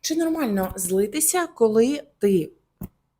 Чи нормально злитися, коли ти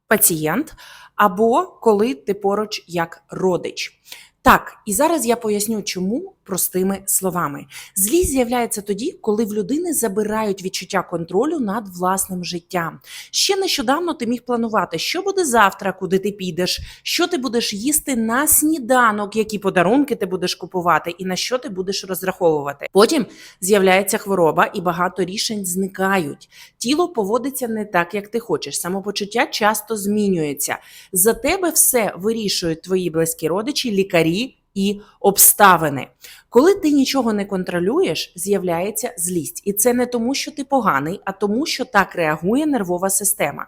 пацієнт, або коли ти поруч як родич? Так, і зараз я поясню, чому простими словами. Злість з'являється тоді, коли в людини забирають відчуття контролю над власним життям. Ще нещодавно ти міг планувати, що буде завтра, куди ти підеш, що ти будеш їсти на сніданок, які подарунки ти будеш купувати, і на що ти будеш розраховувати. Потім з'являється хвороба, і багато рішень зникають. Тіло поводиться не так, як ти хочеш. Самопочуття часто змінюється. За тебе все вирішують твої близькі родичі, лікарі і обставини. Коли ти нічого не контролюєш, з'являється злість. І це не тому, що ти поганий, а тому, що так реагує нервова система.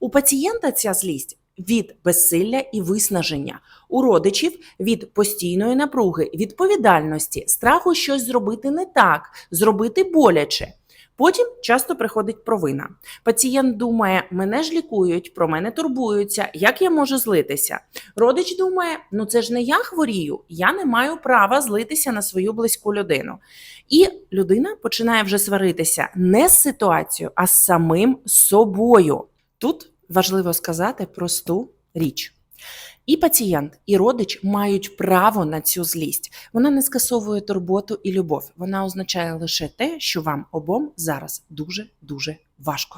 У пацієнта ця злість від безсилля і виснаження, у родичів від постійної напруги, відповідальності, страху щось зробити не так, зробити боляче. Потім часто приходить провина. Пацієнт думає, мене ж лікують, про мене турбуються, як я можу злитися? Родич думає, ну це ж не я хворію, я не маю права злитися на свою близьку людину. І людина починає вже сваритися не з ситуацією, а з самим собою. Тут важливо сказати просту річ. І пацієнт, і родич мають право на цю злість. Вона не скасовує турботу і любов. Вона означає лише те, що вам обом зараз дуже дуже важко.